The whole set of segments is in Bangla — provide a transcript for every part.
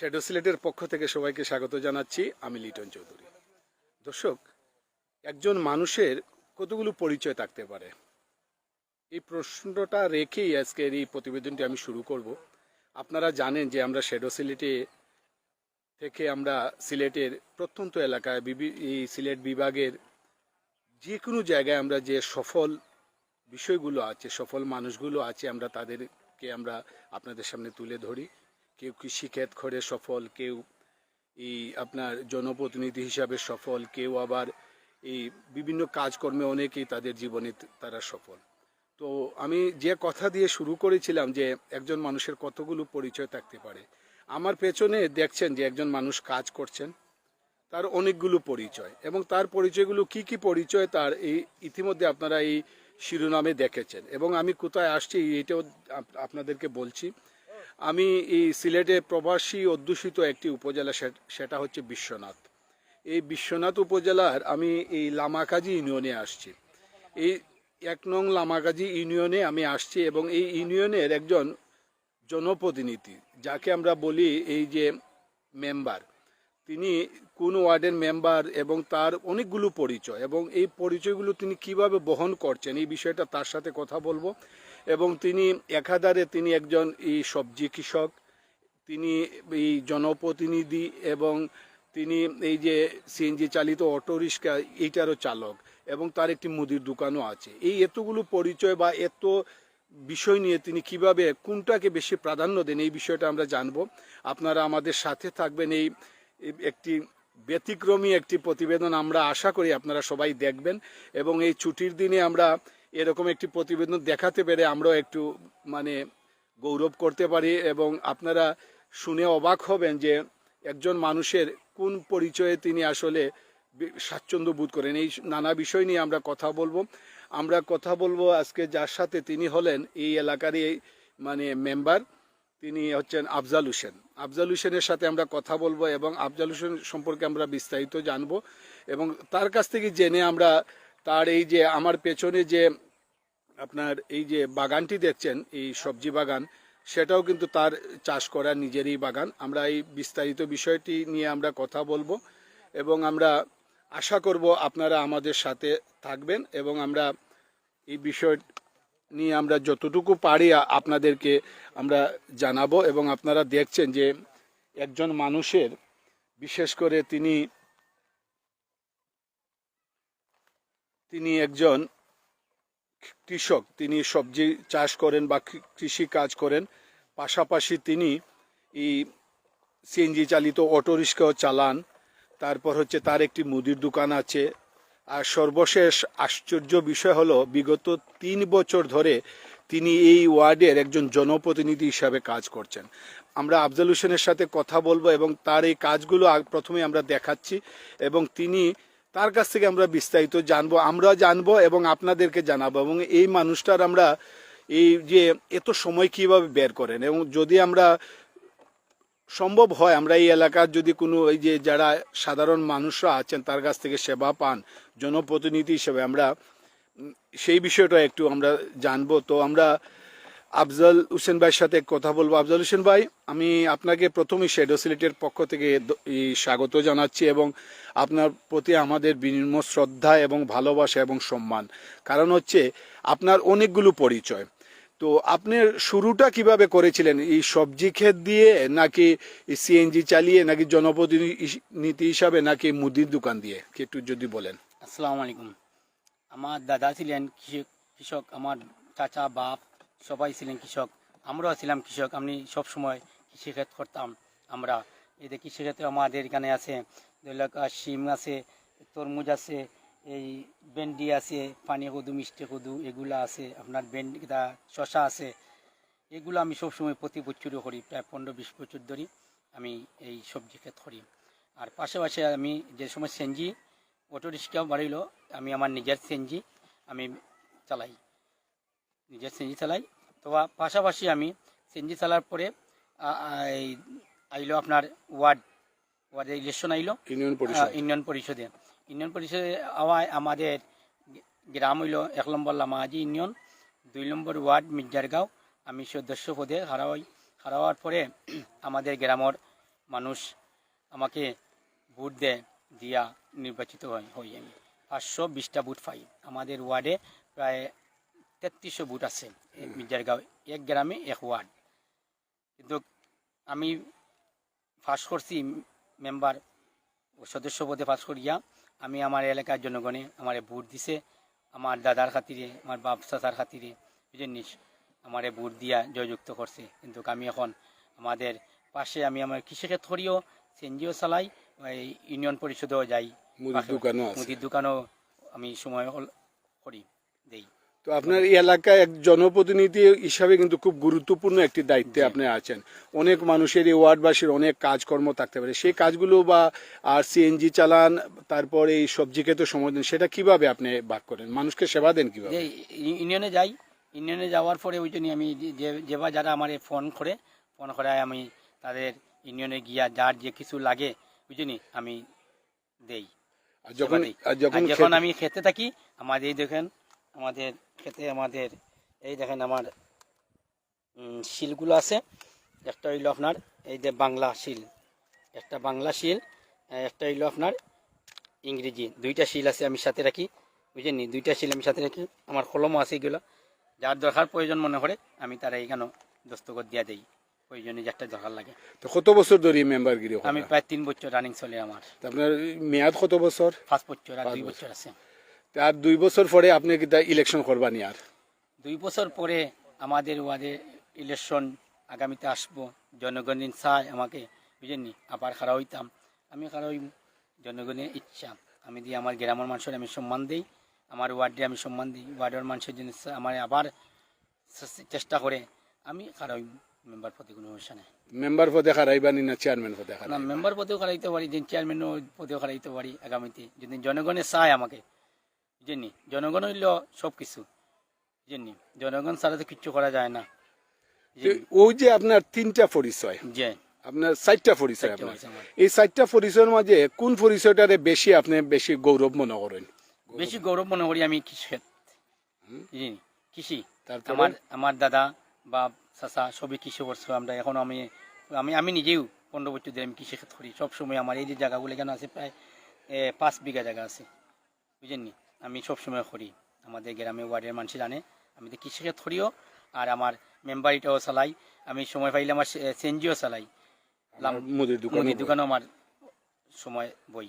শ্যাডো সিলেটের পক্ষ থেকে সবাইকে স্বাগত জানাচ্ছি। আমি লিটন চৌধুরী। দর্শক, একজন মানুষের কতগুলো পরিচয় থাকতে পারে? এই প্রশ্নটা রেখেই আজকের এই প্রতিবেদনটি আমি শুরু করব। আপনারা জানেন যে আমরা শ্যাডো সিলেটে থেকে আমরা সিলেটের প্রত্যন্ত এলাকায় এই সিলেট বিভাগের যে কোনো জায়গায় আমরা যে সফল বিষয়গুলো আছে, সফল মানুষগুলো আছে, আমরা তাদেরকে আমরা আপনাদের সামনে তুলে ধরি। কেউ কৃষিক্ষেত করে সফল, কেউ এই আপনার জনপ্রতিনিধি হিসাবে সফল, কেউ আবার এই বিভিন্ন কাজকর্মে অনেকেই তাদের জীবনে তারা সফল। তো আমি যে কথা দিয়ে শুরু করেছিলাম যে একজন মানুষের কতগুলো পরিচয় থাকতে পারে, আমার পেছনে দেখছেন যে একজন মানুষ কাজ করছেন, তার অনেকগুলো পরিচয় এবং তার পরিচয়গুলো কি কি পরিচয় তার এই ইতিমধ্যে আপনারা এই শিরোনামে দেখেছেন এবং আমি কোথায় আসছি এটাও আপনাদেরকে বলছি। আমি এই সিলেটে প্রবাসী অধ্যুষিত একটি উপজেলা সেটা হচ্ছে বিশ্বনাথ। এই বিশ্বনাথ উপজেলার আমি এই লামাকাজি ইউনিয়নে আসছি। এই এক নং লামাকাজি ইউনিয়নে আমি আসছি এবং এই ইউনিয়নের একজন জনপ্রতিনিধি, যাকে আমরা বলি এই যে মেম্বার। তিনি কোন ওয়ার্ডের মেম্বার এবং তার অনেকগুলো পরিচয় এবং এই পরিচয়গুলো তিনি কীভাবে বহন করছেন এই বিষয়টা তার সাথে কথা বলব। এবং তিনি একাধারে তিনি একজন এই সবজি কৃষক। তিনি এই জনপ্রতিনিধি এবং তিনি এই যে সিএনজি চালিত অটো রিক্সা, এইটারও চালক এবং তার একটি মুদির দোকানও আছে। এই এতগুলো পরিচয় বা এত বিষয় নিয়ে তিনি কীভাবে, কোনটাকে বেশি প্রাধান্য দেন, এই বিষয়টা আমরা জানব। আপনারা আমাদের সাথে থাকবেন, এই একটি ব্যতিক্রমী একটি প্রতিবেদন আমরা আশা করি আপনারা সবাই দেখবেন এবং এই ছুটির দিনে আমরা এরকম একটি প্রতিবেদন দেখাতে পেরে আমরাও একটু মানে গৌরব করতে পারি এবং আপনারা শুনে অবাক হবেন যে একজন মানুষের কোন পরিচয়ে তিনি আসলে স্বাচ্ছন্দ্য বোধ করেন। এই নানা বিষয় নিয়ে আমরা কথা বলব। আমরা কথা বলব আজকে যার সাথে তিনি হলেন, এই এলাকারই মানে মেম্বার তিনি হচ্ছেন আফজাল হোসেন। আফজাল হোসেনের সাথে আমরা কথা বলব এবং আফজাল হোসেন সম্পর্কে আমরা বিস্তারিত জানব এবং তার কাছ থেকে জেনে আমরা তার এই যে আমার পেছনে যে আপনার এই যে বাগানটি দেখছেন, এই সবজি বাগান, সেটাও কিন্তু তার চাষ করা নিজেরই বাগান। আমরা এই বিস্তারিত বিষয়টি নিয়ে আমরা কথা বলব এবং আমরা আশা করব আপনারা আমাদের সাথে থাকবেন এবং আমরা এই বিষয় নিয়ে আমরা যতটুকু পারি আপনাদেরকে আমরা জানাব এবং আপনারা দেখছেন যে একজন মানুষের, বিশেষ করে তিনি তিনি একজন কৃষক, তিনি সবজি চাষ করেন বা কৃষি কাজ করেন। পাশাপাশি তিনি এই সিএনজি চালিত অটো রিক্সাও চালান। তারপর হচ্ছে তার একটি মুদির দোকান আছে। আর সর্বশেষ আশ্চর্য বিষয় হলো, বিগত তিন বছর ধরে তিনি এই ওয়ার্ডের একজন জনপ্রতিনিধি হিসাবে কাজ করছেন। আমরা আফজাল হোসেনের সাথে কথা বলব এবং তার এই কাজগুলো প্রথমে আমরা দেখাচ্ছি। এবং তিনি তার কাছ থেকে আমরা বিস্তারিত জানব আমরা জানব এবং আপনাদেরকে জানাব এবং এই মানুষটার আমরা এই যে এত সময় কীভাবে বের করেন এবং যদি আমরা সম্ভব হয় আমরা এই এলাকার যদি কোনো এই যে যারা সাধারণ মানুষরা আছেন তার কাছ থেকে সেবা পান, জনপ্রতিনিধি হিসেবে আমরা সেই বিষয়টা একটু আমরা জানব। তো আমরা আফজাল হোসেন ভাইয়ের সাথে কথা বলব। আফজাল হোসেন ভাই, আমি আপনাকে প্রথমেই শেডো সিলেটের পক্ষ থেকে স্বাগত জানাচ্ছি এবং আপনার প্রতি আমাদের বিনিম্ন শ্রদ্ধা এবং ভালোবাসা এবং সম্মান। কারণ হচ্ছে আপনার অনেকগুলো পরিচয়। তো আপনার শুরুটা কীভাবে করেছিলেন? এই সবজি ক্ষেত দিয়ে নাকি সিএনজি চালিয়ে, নাকি জনপ্রতিনিধি হিসাবে, নাকি মুদির দোকান দিয়ে? একটু যদি বলেন। আসসালামু আলাইকুম। আমার দাদা ছিলেন কৃষক, আমার চাচা, বাপ সবাই ছিলেন কৃষক, আমরাও ছিলাম কৃষক, আমি সব সময় কৃষিক্ষেত করতাম। আমরা এই যে কৃষিক্ষেত্রে আমাদের এখানে আছে শিম আছে, তরমুজ আছে, এই ভেন্ডি আছে, পানি কদু, মিষ্টি কদু, এগুলো আছে, আপনার ভেন্ডি শশা আছে। এগুলো আমি সবসময় প্রতি বছরও করি, প্রায় পনেরো বিশ বছর ধরে আমি এই সবজি ক্ষেত করি। আর পাশাপাশি আমি যে সময় সেনজি অটো রিক্সা বাড়িল আমি আমার নিজের সেনজি আমি চালাই। নিজের সেনজি চালাই। তো পাশাপাশি আমি সেনজি চালার পরে আইলো আপনার ওয়ার্ড ওয়ার্ডে ইলেকশন আইলো। ইউনিয়ন পরিষদ। ইউনিয়ন পরিষদে। আওয়ায় আমাদের গ্রাম হইল এক নম্বর লামাজি ইউনিয়ন দুই নম্বর ওয়ার্ড মির্জারগাঁও। আমি সদস্য পদে হারাওয়াই হারাওয়ার পরে আমাদের গ্রামের মানুষ আমাকে ভোট দেয় দিয়া নির্বাচিত হয় হই আমি। পাঁচশো বিশটা ভোট পাই। আমাদের ওয়ার্ডে প্রায় তেত্রিশশো ভোট আছে মির্জারগাঁও এক গ্রামে এক ওয়ার্ড। কিন্তু আমি পাস করছি মেম্বার সদস্য পদে পাস করিয়া আমি আমার এলাকার জনগণে আমার ভোট দিছে আমার দাদার খাতিরে আমার বাপ চাচার খাতিরে বুঝেননি আমারে ভোট দিয়া জয়যুক্ত করছে। কিন্তু আমি এখন আমাদের পাশে আমি আমার কৃষিক্ষেত করিও সিএনজিও চালাই ইউনিয়ন পরিষদেও যাই মুদির দোকানও আমি সময় করি দেই। তো আপনার এই এলাকায় এক জনপ্রতিনিধি হিসাবে কিন্তু খুব গুরুত্বপূর্ণ একটি দায়িত্বে আপনি আছেন। অনেক মানুষের এই ওয়ার্ডবাসীর অনেক কাজকর্ম থাকতে পারে। সেই কাজগুলো বা আর সিএনজি চালান তারপরে এই সবজি খেতে সময় দেন সেটা কীভাবে আপনি ভাগ করেন? মানুষকে সেবা দেন কীভাবে? ইউনিয়নে যাই ইউনিয়নে যাওয়ার পরে ওই জন্য আমি যে- যে যেবা যারা আমার ফোন করে ফোন করে আমি তাদের ইউনিয়নে গিয়া যার যে কিছু লাগে বুঝলি আমি দেই। আর যখন আর যখন যখন আমি খেতে থাকি আমাদের এই দেখেন আমাদের খেতে আমাদের এই দেখেন আমার শিলগুলো আছে। একটা হইল আপনার এই যে বাংলা শিল। একটা বাংলা শিল একটা হইল আপনার ইংরেজি। দুইটা শিল আছে আমি সাথে রাখি বুঝেননি? দুইটা শিল আমি সাথে রাখি আমার কলমও আছে এগুলো। যার দরকার প্রয়োজন মনে করে আমি তারা এইখানে দস্তখত দিয়া দেই। প্রয়োজনে একটা দরকার লাগে। তো কত বছর ধরে মেম্বারগিরি আমি আমি প্রায় তিন বছর রানিং চলে আমার। আপনার মেয়াদ কত বছর? পাঁচ বছর আর দুই। বছর আছে। আর দুই বছর পরে আপনি কি ইলেকশন করবানি আর দুই বছর পরে আমাদের ওয়ার্ডে ইলেকশন আগামীতে আসব। জনগণের চায় আমাকে বুঝেননি আবার খারাপ হইতাম। আমি খারাপ হইব জনগণের ইচ্ছা। আমি দিয়ে আমার গ্রামের মানুষের আমি সম্মান দিই আমার ওয়ার্ডে আমি সম্মান দিই। ওয়ার্ডের মানুষের জন্য আমার আবার চেষ্টা করে আমি খারাপ হইব মেম্বার পদে কোনো সমস্যা নেই। মেম্বার পদে হারাইবানি না চেয়ারম্যান পদে না মেম্বার পদেও খারাইতে পারি যে চেয়ারম্যানও পদেও খারাইতে পারি আগামীতে। যদি জনগণের চায় আমাকে বুঝেননি? জনগণ হইল সব কিছু বুঝেননি? জনগণ ছাড়া তো কিচ্ছু করা যায় না। ওই যে আপনার তিনটা পরিচয় যে আপনার চারটা পরিচয় আপনার। এই চারটা পরিচয়ের মাঝে কোন পরিচয়টারে বেশি আপনি বেশি গৌরব মনে করেন? বেশি গৌরব মনে করি আমি কৃষি বুঝিনি কৃষি। আমার আমার দাদা বা চাচা সবই কৃষি করছে। আমরা এখন আমি আমি আমি নিজেও পনেরো বছর ধরে আমি কৃষি করি। সবসময় আমার এই যে জায়গাগুলো এখানে আছে প্রায় পাঁচ বিঘা জায়গা আছে। বুঝেননি? আমি সবসময় করি। আমাদের গ্রামে ওয়ার্ডের মানুষ জানে। আমি তো কৃষি ক্ষেত করিও আর আমার মেম্বারিটাও চালাই। আমি সময় পাইলে আমার সেনজিও চালাই। মুদির দোকান মুদির দোকানও আমার সময় বই।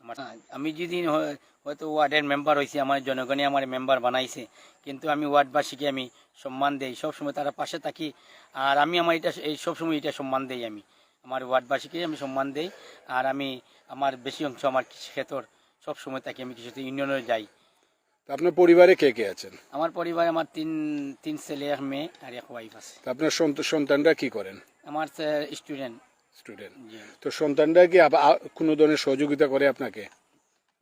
আমার আমি যদি হয়- হয়তো ওয়ার্ডের মেম্বার হয়েছি আমার জনগণে আমার মেম্বার বানাইছে কিন্তু আমি ওয়ার্ডবাসীকে আমি সম্মান দেই। সবসময় তারা পাশে থাকি আর আমি আমার এটা এই সবসময় এটা সম্মান দেই আমি। আমার ওয়ার্ডবাসীকে আমি সম্মান দেই আর আমি আমার বেশি অংশ আমার কৃষিক্ষেত্র সবসময় থাকি আমি কিছু ইউনিয়নে যাই। তো আপনার পরিবারে কে কে আছেন? আমার পরিবারে আমার তিন তিন ছেলে এক মেয়ে আর এক ওয়াইফ আছে। তো আপনার সন্ত- সন্তানরা কি করেন? আমার স্টুডেন্ট স্টুডেন্ট জি। তো সন্তানরা কি কোনো ধরনের সহযোগিতা করে আপনাকে?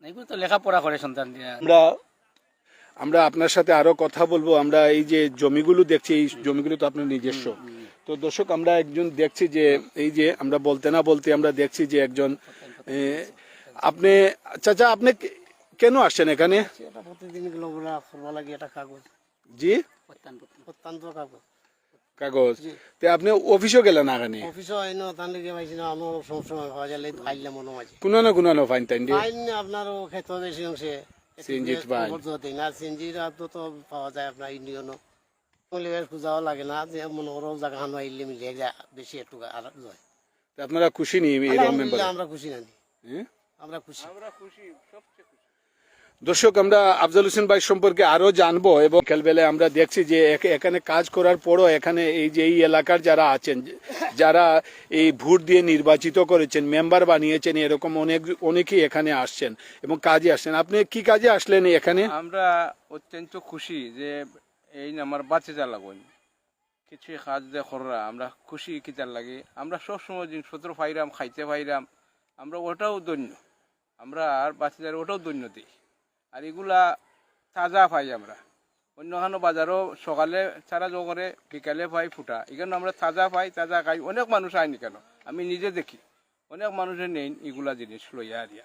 এগুলো তো লেখাপড়া করে সন্তানরা আমরা আমরা আপনার সাথে আরও কথা বলব। আমরা এই যে জমিগুলো দেখছি এই জমিগুলো তো আপনার নিজস্ব। তো দর্শক আমরা একজন দেখছি যে এই যে আমরা বলতে না বলতে আমরা দেখছি যে একজন আপনি চাচা আপনি কেন আসছেন এখানে? এটা প্রতিদিনগুলো বলা করবা লাগে এটা কাগজ। জি? অত্যন্ত কাগজ। কাগজ? তে আপনি অফিসও গেলেন এখানে অফিসও আইন তার লিগে পাইছি না আমার সবসময় পাওয়া গেলে ফাইলে মনে মাঝে। কোনো না কোনো না ফাইন দিয়ে। ফাইন আপনারও ক্ষেত বেশি অংশে। CNG fine. না সিএনজির তো তো পাওয়া যায় আপনার ইন্ডিয়ানও। খুঁজাও লাগে না যে করো জায়গা হানো আইলে মিলিয়ে যায় বেশি একটু আর যায়। তে আপনারা খুশি নি এরকম মেম্বার আলহামদুলিল্লাহ আমরা খুশি। দর্শক আমরা আফজাল হোসেন ভাই সম্পর্কে আরও জানব এবং বিকালবেলায় আমরা দেখছি যে এখ- এখানে কাজ করার পরও এখানে এই যে এই এলাকার যারা আছেন যারা এই ভোট দিয়ে নির্বাচিত করেছেন মেম্বার বানিয়েছেন এরকম অনেক অনেকেই এখানে আসছেন এবং কাজে আসছেন। আপনি কি কাজে আসলেন এখানে? আমরা অত্যন্ত খুশি যে এই আমার বাঁচে যা লাগুন। কিছু কাজ যে কররা আমরা খুশি কিতার লাগে। আমরা সবসময় জিনিসপত্র পাইরাম খাইতে পাইরাম। আমরা ওটাও দৈন্য আমরা আর বাঁচে যার ওটাও দৈন্য দিই। আর এগুলা তাজা পাই আমরা। অন্যখানো বাজারও সকালে সারা ছাড়া করে, বিকালে পাই ফুটা। এখানে আমরা তাজা পাই, তাজা খাই। অনেক মানুষ আয়নি কেন? আমি নিজে দেখি। অনেক মানুষের নেই এগুলা জিনিস লইয়া আরিয়া।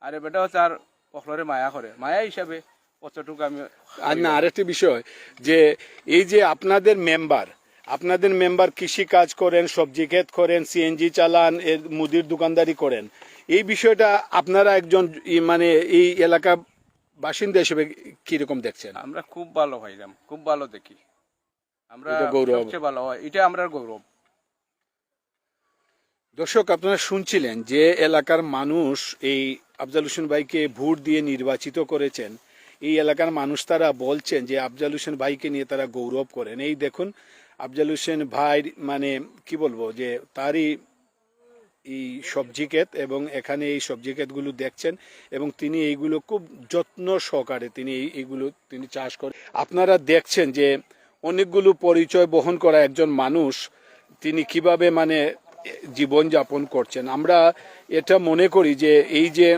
আর এবারটাও তার পখলরে মায়া করে। মায়া হিসাবে কতটুকু আমি আর না, আরেকটি বিষয়, যে এই যে আপনাদের মেম্বার আপনাদের মেম্বার কৃষি কাজ করেন, সবজি ক্ষেত করেন, সিএনজি চালান, এর মুদির দোকানদারি করেন এই বিষয়টা আপনারা একজন মানে এই এলাকা বাসিন্দা হিসেবে কীরকম দেখছেন? আমরা খুব ভালো ভাইরাম খুব ভালো দেখি। আমরা গৌরব। ভালো হয় এটা আমরা গৌরব। দর্শক আপনারা শুনছিলেন যে এলাকার মানুষ এই আফজাল হোসেন ভাইকে ভোট দিয়ে নির্বাচিত করেছেন। এই এলাকার মানুষ তারা বলছেন যে আফজাল হোসেন ভাইকে নিয়ে তারা গৌরব করেন। এই দেখুন আফজাল হোসেন ভাই মানে কি বলব যে তারই এই সবজি ক্ষেত এবং এখানে এই সবজি ক্ষেতগুলো দেখছেন এবং তিনি এইগুলো খুব যত্ন সহকারে তিনি এই- এইগুলো তিনি চাষ করেন আপনারা দেখছেন যে অনেকগুলো পরিচয় বহন করা একজন মানুষ, তিনি কীভাবে মানে জীবন যাপন করছেন। আমরা এটা মনে করি যে এই যে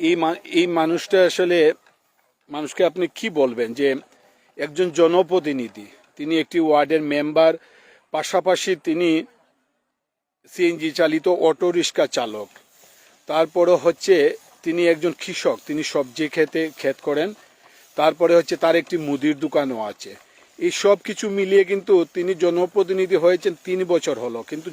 এই এই মানুষটা আসলে মানুষকে আপনি কি বলবেন যে একজন জনপ্রতিনিধি, তিনি একটি ওয়ার্ডের মেম্বার, পাশাপাশি তিনি সিএনজি চালিত অটো রিক্সা চালক। তারপরে হচ্ছে তিনি একজন কৃষক, তিনি সবজি খেতে ক্ষেত করেন। তারপরে হচ্ছে তার একটি মুদির দোকানও আছে। এই সব কিছু মিলিয়ে কিন্তু তিনি জনপ্রতিনিধি হয়েছেন তিন বছর হলো। কিন্তু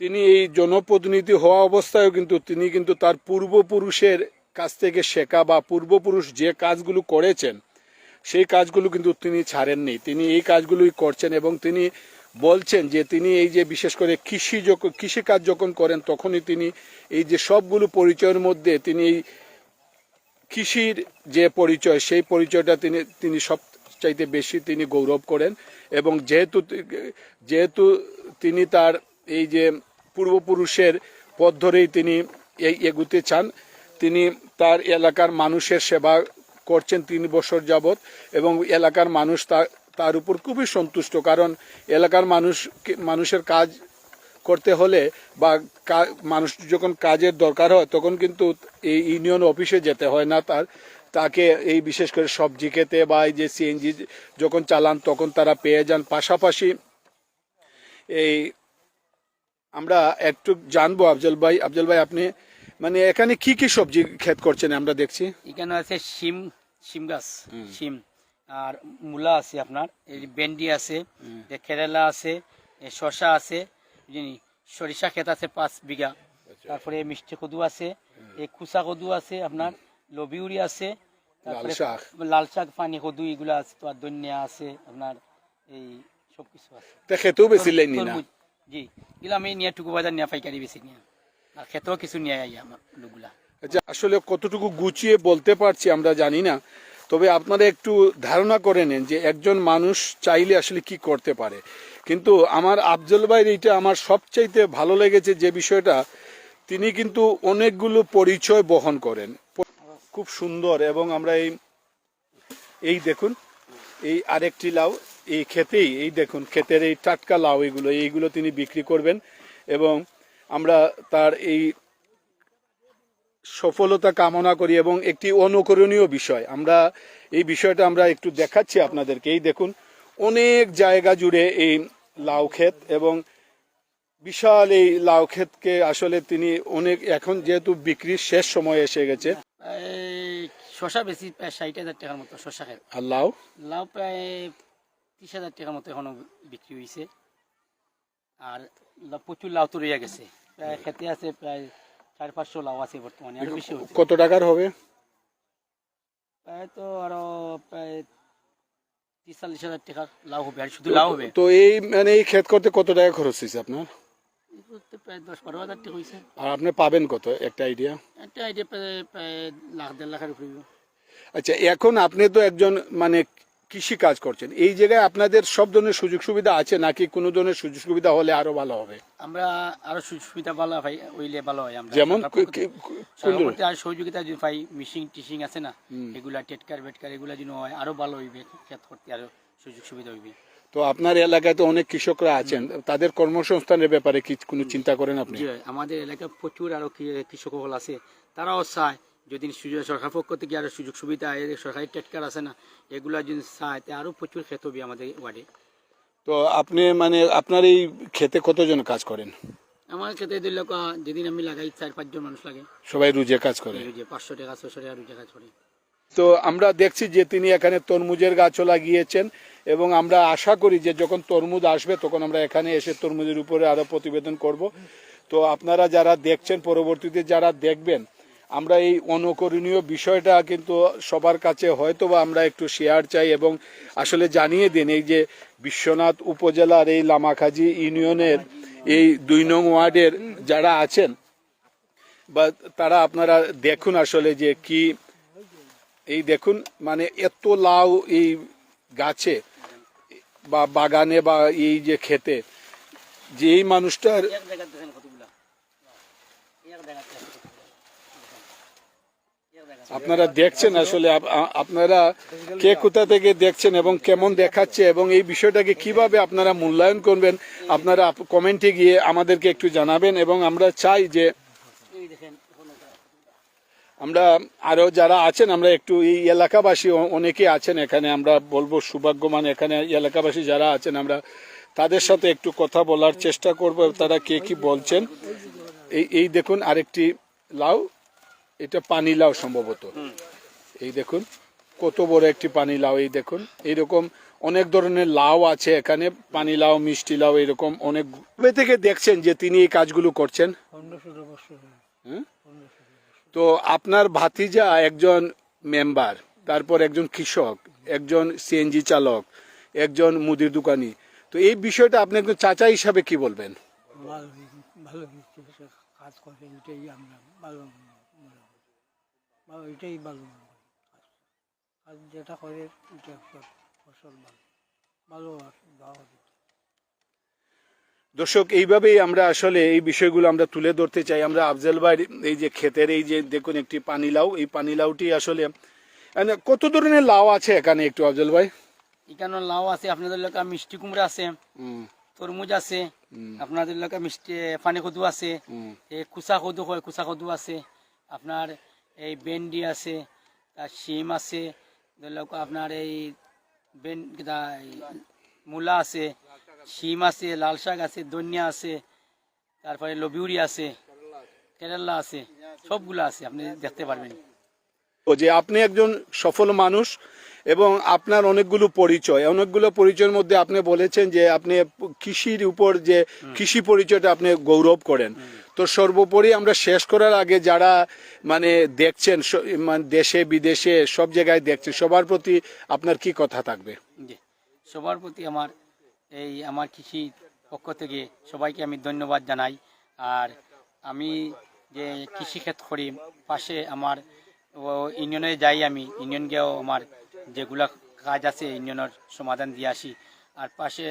তিনি এই জনপ্রতিনিধি হওয়া অবস্থায়ও কিন্তু তিনি কিন্তু তার পূর্বপুরুষের কাছ থেকে শেখা বা পূর্বপুরুষ যে কাজগুলো করেছেন, সেই কাজগুলো কিন্তু তিনি ছাড়েননি। তিনি এই কাজগুলোই করছেন এবং তিনি বলছেন যে তিনি এই যে বিশেষ করে কৃষি যখন কৃষিকাজ যখন করেন, তখনই তিনি এই যে সবগুলো পরিচয়ের মধ্যে তিনি এই কৃষির যে পরিচয়, সেই পরিচয়টা তিনি তিনি সব চাইতে বেশি তিনি গৌরব করেন এবং যেহেতু যেহেতু তিনি তার এই যে পূর্বপুরুষের পথ ধরেই তিনি এই এগুতে চান, তিনি তার এলাকার মানুষের সেবা করছেন তিন বছর যাবৎ এবং এলাকার মানুষ তার তার উপর খুবই সন্তুষ্ট কারণ এলাকার মানুষ মানুষের কাজ করতে হলে বা মানুষ যখন কাজের দরকার হয় তখন কিন্তু এই ইউনিয়ন অফিসে যেতে হয় না। তার তাকে এই বিশেষ করে সবজি খেতে বা এই যে সিএনজি যখন চালান তখন তারা পেয়ে যান। পাশাপাশি এই আমরা একটু জানব আফজল ভাই। আফজল ভাই আপনি মানে এখানে কি কি সবজি ক্ষেত করছেন আমরা দেখছি। এখানে আছে শিম শিম গাছ শিম। আর মূলা আছে আপনার এই ভেন্ডি আছে কেরালা আছে শশা আছে সরিষা ক্ষেত আছে পাঁচ বিঘা। তারপরে মিষ্টি কদু আছে এই কুচা কদু আছে আপনার লবিউরি আছে তারপরে লাল শাক পানি কদু এগুলো আছে তো আর ধনিয়া আছে আপনার এই সব কিছু আছে খেতেও বেশি না? জি। এগুলো আমি নিয়ে টুকু বাজার নিয়ে পাইকারি বেশি নিয়ে। আর খেতেও কিছু নিয়ে আই আমার লোকগুলা। আচ্ছা আসলে কতটুকু গুছিয়ে বলতে পারছি আমরা জানি না তবে আপনারা একটু ধারণা করে নেন যে একজন মানুষ চাইলে আসলে কি করতে পারে। কিন্তু আমার আফজল ভাইয়ের এইটা আমার সবচাইতে ভালো লেগেছে যে বিষয়টা, তিনি কিন্তু অনেকগুলো পরিচয় বহন করেন। খুব সুন্দর এবং আমরা এই এই দেখুন, এই আরেকটি লাউ, এই ক্ষেতেই, এই দেখুন, ক্ষেতের এই টাটকা লাউ এইগুলো এইগুলো তিনি বিক্রি করবেন এবং আমরা তার এই সফলতা কামনা করি এবং একটি অনুকরণীয় বিষয়। আমরা এই বিষয়টা আমরা একটু দেখাচ্ছি আপনাদেরকে। এই দেখুন অনেক জায়গা জুড়ে এই লাউ ক্ষেত এবং বিশাল এই লাউ ক্ষেতকে আসলে তিনি অনেক এখন যেহেতু বিক্রির শেষ সময় এসে গেছে। শশা বেশি প্রায় ষাট হাজার টাকার মতো শশা খেত আর লাউ? লাউ প্রায় ত্রিশ হাজার টাকার মতো এখনও বিক্রি হয়েছে আর প্রচুর লাউ তো রয়ে গেছে। প্রায় খেতে আছে প্রায় চার পাঁচশো লাউ আছে বর্তমানে আরও বেশি হচ্ছে। কত টাকার হবে? প্রায় তো আরও প্রায় তিরিশ চল্লিশ হাজার টাকার লাউ হবে আর শুধু লাউ হবে। তো এই মানে এই ক্ষেত করতে কত টাকা খরচ হয়েছে আপনার? করতে প্রায় দশ বারো হাজার টাকা হয়েছে। আর আপনি পাবেন কত একটা আইডিয়া একটা আইডিয়া প্রায় প্রায় লাখ দেড় লাখের উপরে। আচ্ছা এখন আপনি তো একজন মানে কৃষি কাজ করছেন। এই জায়গায় আপনাদের সব ধরনের সুযোগ সুবিধা আছে নাকি কোনো ধরনের সুযোগ সুবিধা হলে আরও ভালো হবে? আমরা আরও সুযোগ সুবিধা ভালো হয় হইলে ভালো হয় আমরা। যেমন আর সহযোগিতা যদি পাই মিশিং টিশিং আছে না এগুলা টেটকার বেটকার এগুলা যদি হয় আরও ভালো হইবে ক্ষেত করতে আরও সুযোগ সুবিধা হইবে। তো আপনার এলাকায় তো অনেক কৃষকরা আছেন তাদের কর্মসংস্থানের ব্যাপারে কি কোনো চিন্তা করেন আপনি? আমাদের এলাকায় প্রচুর আরও কৃষক হল আছে তারাও চায় যদি সুযোগ সরকার পক্ষ থেকে আরও সুযোগ সুবিধা সরকারি টেটকার আছে না এগুলা যদি চায় তে আরও প্রচুর ক্ষেত হবে আমাদের ওয়ার্ডে। তো আপনি মানে আপনার এই খেতে কতজন কাজ করেন? আমার দুই লোক যেদিন আমি লাগাই চার পাঁচজন মানুষ লাগে। সবাই রুজে কাজ করে? যে পাঁচশো টাকা ছশো টাকা দুই কাজ করে। তো আমরা দেখছি যে তিনি এখানে তরমুজের গাছও লাগিয়েছেন এবং আমরা আশা করি যে যখন তরমুজ আসবে তখন আমরা এখানে এসে তরমুজের উপরে আরও প্রতিবেদন করব। তো আপনারা যারা দেখছেন পরবর্তীতে যারা দেখবেন আমরা এই অনুকরণীয় বিষয়টা কিন্তু সবার কাছে হয়তো বা আমরা একটু শেয়ার চাই এবং আসলে জানিয়ে দিন এই যে বিশ্বনাথ উপজেলার এই লামাখাজি ইউনিয়নের এই দুই নং ওয়ার্ডের যারা আছেন, বা তারা আপনারা দেখুন আসলে যে কি এই দেখুন মানে এত লাউ এই গাছে বা বাগানে বা এই যে খেতে যে এই মানুষটার এক জায়গা দেখেন কতগুলা এক জায়গা আপনারা দেখছেন আসলে আপনারা কে কোথা থেকে দেখছেন এবং কেমন দেখাচ্ছে এবং এই বিষয়টাকে কীভাবে আপনারা মূল্যায়ন করবেন, আপনারা কমেন্টে গিয়ে আমাদেরকে একটু জানাবেন এবং আমরা চাই যে আমরা আরও যারা আছেন, আমরা একটু এই এলাকাবাসী অনেকে আছেন এখানে, আমরা বলব সৌভাগ্যমান এখানে এলাকাবাসী যারা আছেন, আমরা তাদের সাথে একটু কথা বলার চেষ্টা করব, তারা কে কি বলছেন। এই এই দেখুন আরেকটি লাউ। এটা পানি লাউ সম্ভবত। এই দেখুন কত বড় একটি পানি লাউ এই দেখুন। এইরকম অনেক ধরনের লাউ আছে এখানে পানি লাউ মিষ্টি লাউ এরকম অনেক। কবে থেকে দেখছেন যে তিনি এই কাজগুলো করছেন? তো আপনার ভাতিজা একজন মেম্বার তারপর একজন কৃষক একজন সিএনজি চালক একজন মুদির দোকানি। তো এই বিষয়টা আপনি একজন চাচা হিসাবে কি বলবেন? ভালো কাজ করে এটাই আমরা ভালো মনে করি। ভালো এটাই ভালো কাজ যেটা করে এটা সব ফসল ভালো। ভালো দেওয়া দর্শক এইভাবেই আমরা আসলে এই বিষয়গুলো আমরা তুলে ধরতে চাই। আমরা আফজাল ভাইয়ের এই যে ক্ষেতের এই যে দেখুন একটি পানি লাউ এই পানি লাউটি আসলে মানে কত ধরনের লাউ আছে এখানে একটু আফজাল ভাই? এখানে লাউ আছে আপনাদের এলাকা মিষ্টি কুমড়া আছে হুম, তরমুজ আছে আপনাদের এলাকা মিষ্টি পানি কদু আছে কুচা কদু হয় কুচা কদু আছে। আপনার এই ভেন্ডি আছে, তার শিম আছে, ধর আপনার এই মূলা আছে, শিম আছে, লাল শাক আছে, ধনিয়া আছে, তারপরে লবিউরি আছে, কেরালা আছে, সবগুলো আছে, আপনি দেখতে পারবেন। ও যে আপনি একজন সফল মানুষ এবং আপনার অনেকগুলো পরিচয় অনেকগুলো পরিচয়ের মধ্যে আপনি বলেছেন যে আপনি কৃষির উপর যে কৃষি পরিচয়টা আপনি গৌরব করেন। তো সর্বোপরি আমরা শেষ করার আগে যারা মানে দেখছেন মানে দেশে বিদেশে সব জায়গায় দেখছেন সবার প্রতি আপনার কি কথা থাকবে? সবার প্রতি আমার এই আমার কৃষি পক্ষ থেকে সবাইকে আমি ধন্যবাদ জানাই। আর আমি যে কৃষিক্ষেত করি পাশে আমার ইউনিয়নে যাই আমি ইউনিয়ন গিয়েও আমার যেগুলা কাজ আছে ইউনিয়নের সমাধান দিয়ে আসি। আর পাশে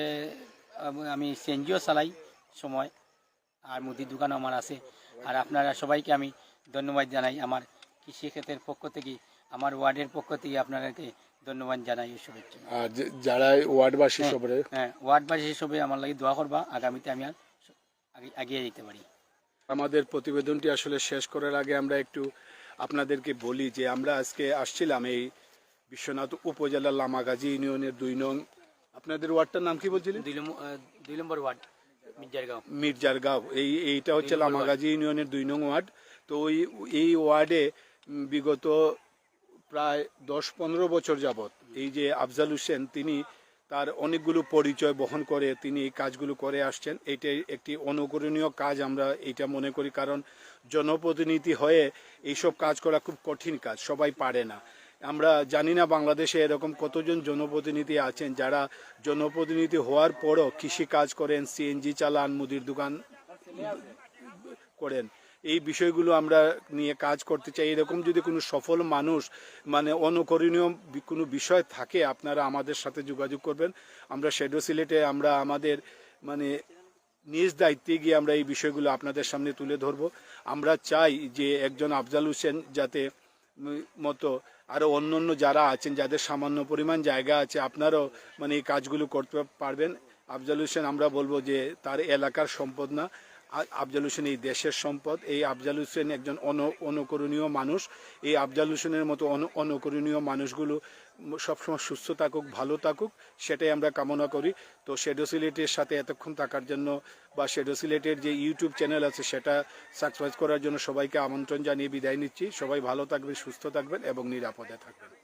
আম- সিএনজিও চালাই সময় আর মুদির দোকান আমার আছে। আর আপনারা সবাইকে আমি ধন্যবাদ জানাই আমার কৃষিক্ষেত্রের পক্ষ থেকে আমার ওয়ার্ডের পক্ষ থেকে আপনাদেরকে ধন্যবাদ জানাই শুভেচ্ছা। আর যারা ওয়ার্ডবাসী হ্যাঁ। সবরে হ্যাঁ ওয়ার্ডবাসী হিসেবে আমার লাগে দোয়া করবা আগামীতে আমি আর এগিয়ে যেতে পারি। আমাদের প্রতিবেদনটি আসলে শেষ করার আগে আমরা একটু আপনাদেরকে বলি যে আমরা আজকে আসছিলাম এই বিশ্বনাথ উপজেলার লামাগাজী ইউনিয়নের দুই নং। আপনাদের ওয়ার্ডটার নাম কি বলছিলেন? দুই নম্বর ওয়ার্ড মির্জারগাঁও। মির্জার গাঁও এই এইটা হচ্ছে লামাগাজী ইউনিয়নের দুই নং ওয়ার্ড। তো ওই এই ওয়ার্ডে বিগত প্রায় দশ পনেরো বছর যাবৎ এই যে আফজাল হোসেন তিনি তার অনেকগুলো পরিচয় বহন করে তিনি এই কাজগুলো করে আসছেন। এইটাই একটি অনুকরণীয় কাজ আমরা এটা মনে করি কারণ জনপ্রতিনিধি হয়ে এইসব কাজ করা খুব কঠিন কাজ সবাই পারে না। আমরা জানি না বাংলাদেশে এরকম কতজন জনপ্রতিনিধি আছেন, যারা জনপ্রতিনিধি হওয়ার পরও কৃষি কাজ করেন সিএনজি চালান, মুদির দোকান করেন। এই বিষয়গুলো আমরা নিয়ে কাজ করতে চাই। এরকম যদি কোনো সফল মানুষ মানে অনুকরণীয় কোনো বিষয় থাকে, আপনারা আমাদের সাথে যোগাযোগ করবেন। আমরা শেডো সিলেটে আমরা আমাদের মানে নিজ দায়িত্বে গিয়ে আমরা এই বিষয়গুলো আপনাদের সামনে তুলে ধরব। আমরা চাই যে একজন আফজাল হোসেন যাতে মতো আরও অন্য অন্য যারা আছেন, যাদের সামান্য পরিমাণ জায়গা আছে, আপনারাও মানে এই কাজগুলো করতে পারবেন। আফজাল হোসেন, আমরা বলব যে তার এলাকার সম্পদ না। আফজাল হোসেন এই দেশের সম্পদ। এই আফজাল হোসেন একজন অন অনুকরণীয় মানুষ। এই আফজাল হোসেনের মতো অন- অনুকরণীয় মানুষগুলো সবসময় সুস্থ থাকুক, ভালো থাকুক, সেটাই আমরা কামনা করি। তো শেডো সিলেটের সাথে এতক্ষণ থাকার জন্য বা শেডো সিলেটের যে ইউটিউব চ্যানেল আছে, সেটা সাবস্ক্রাইব করার জন্য সবাইকে আমন্ত্রণ জানিয়ে বিদায় নিচ্ছি। সবাই ভালো থাকবেন, সুস্থ থাকবেন এবং নিরাপদে থাকবেন।